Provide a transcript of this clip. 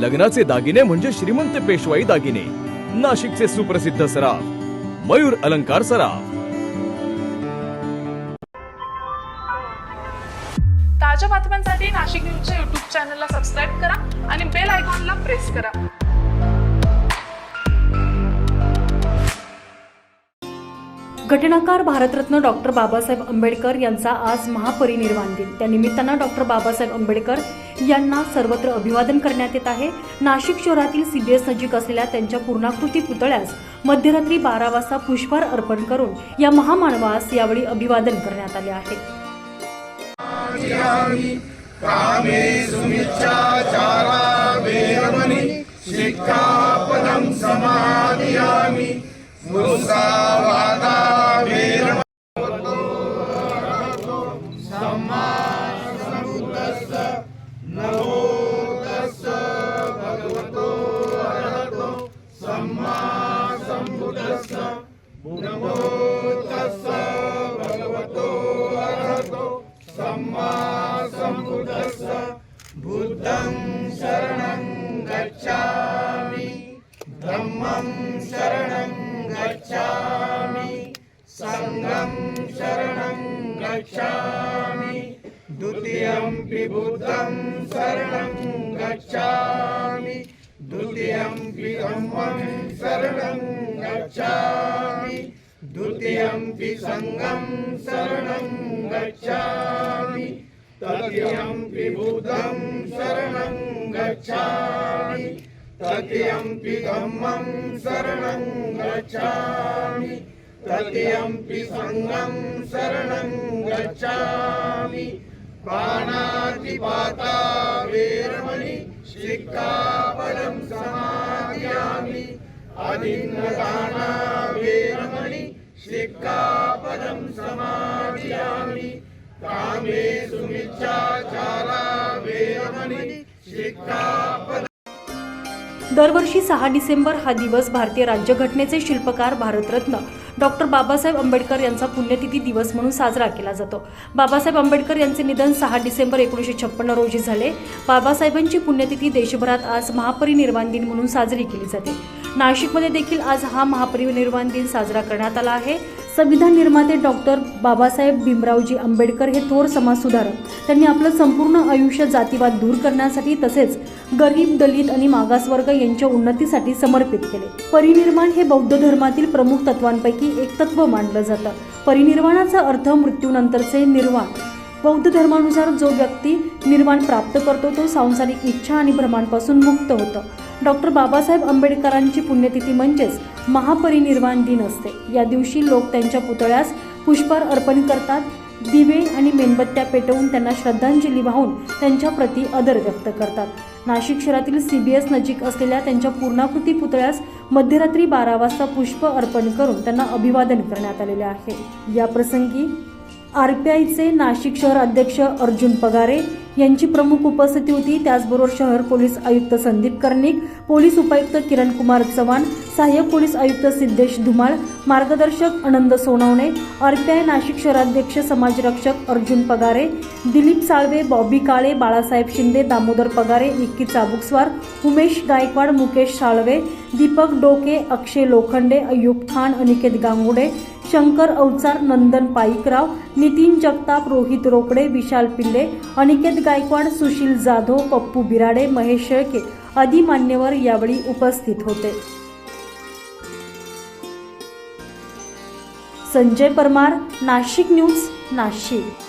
लग्नाचे दागिने म्हणजे श्रीमंत पेशवाई दागिने. नाशिकचे सुप्रसिद्ध सराफ. मयूर अलंकार सराफ. ताज्या बातम्यांसाठी नाशिक न्यूजच्या युट्यूब चॅनलला सबस्क्राईब करा आणि बेल आयकॉनला प्रेस करा. घटनाकार भारतरत्न डॉक्टर बाबासाहेब आंबेडकर यांचा आज महापरिनिर्वाण दिन. त्यानिमित्तानं डॉक्टर बाबासाहेब आंबेडकर यांना सर्वत्र अभिवादन करण्यात येत आहे. नाशिक शहरातील सीबीएस नजीक असलेल्या त्यांच्या पूर्णाकृती पुतळ्यास मध्यरात्री बारा वाजता पुष्पहार अर्पण करून या महामानवास यावेळी अभिवादन करण्यात आले आहे. द्वितीयम्पि बुद्धं शरणं गच्छामि द्वितीयम्पि धम्मं शरणं गच्छामि। द्वितीयम्पि सङ्गं शरणं गच्छामि। तृतीयम्पि बुद्धं शरणं गच्छामि। तृतीयम्पि धम्मं शरणं गच्छामि। तृतीयम्पि सङ्गं शरणं गच्छामि। पाणातिपाता वेरमणि शिक्कापदं समा अदिन्नदाना वेरमणि शिक्कापदं कामे सुमिच्छाचारा वेरमणि दरवर्षी सहा डिसेंबर हा दिवस भारतीय राज्यघटनेचे शिल्पकार भारतरत्न डॉक्टर बाबासाहेब आंबेडकर यांचा पुण्यतिथी दिवस म्हणून साजरा केला जातो. बाबासाहेब आंबेडकर यांचे निधन सहा डिसेंबर एकोणीसशे छप्पन्न रोजी झाले. बाबासाहेबांची पुण्यतिथी देशभरात आज महापरिनिर्वाण दिन म्हणून साजरी केली जाते. नाशिकमध्ये देखील आज हा महापरिनिर्वाण दिन साजरा करण्यात आला आहे. संविधान निर्माते डॉक्टर बाबासाहेब भीमरावजी आंबेडकर हे थोर समाजसुधारक. त्यांनी आपलं संपूर्ण आयुष्य जातीवाद दूर करण्यासाठी तसेच गरीब दलित आणि मागासवर्ग यांच्या उन्नतीसाठी समर्पित केले. परिनिर्माण हे बौद्ध धर्मातील प्रमुख तत्वांपैकी एक तत्व मानलं जातं. परिनिर्वाणाचा अर्थ मृत्यूनंतरचे निर्वाण. बौद्ध धर्मानुसार जो व्यक्ती निर्माण प्राप्त करतो तो सांसारिक इच्छा आणि भ्रमांपासून मुक्त होतो. डॉक्टर बाबासाहेब आंबेडकरांची पुण्यतिथी म्हणजेच महापरिनिर्वाण दिन असते. या दिवशी लोक त्यांच्या पुतळ्यास पुष्पहार अर्पण करतात दिवे आणि मेणबत्त्या पेटवून त्यांना श्रद्धांजली वाहून त्यांच्या प्रती आदर व्यक्त करतात. नाशिक शहरातील सी बी एस नजीक असलेल्या त्यांच्या पूर्णाकृती पुतळ्यास मध्यरात्री बारा वाजता पुष्प अर्पण करून त्यांना अभिवादन करण्यात आलेले आहे. या प्रसंगी आर पी आयचे नाशिक शहर अध्यक्ष अर्जुन पगारे यांची प्रमुख उपस्थिती होती. त्याचबरोबर शहर पोलीस आयुक्त संदीप कर्णिक पोलीस उपायुक्त किरण कुमार चव्हाण सहाय्यक पोलीस आयुक्त सिद्धेश धुमाळ मार्गदर्शक Anand Sonawane R P I Nashik शहराध्यक्ष समाजरक्षक अर्जुन पगारे दिलीप साळवे बॉबी काळे बाळासाहेब शिंदे दामोदर पगारे निक्की चाबुकस्वार उमेश गायकवाड मुकेश साळवे दीपक डोके अक्षय लोखंडे अय्यूब खान अनिकेत गांगुडे शंकर अवचार नंदन पाईकराव नितीन जगताप रोहित रोकडे विशाल पिल्ले अनिकेत गायकवाड सुशील जाधव पप्पू बिराडे महेश शेळके आदी मान्यवर यावेळी उपस्थित होते. संजय परमार नाशिक न्यूज नाशिक.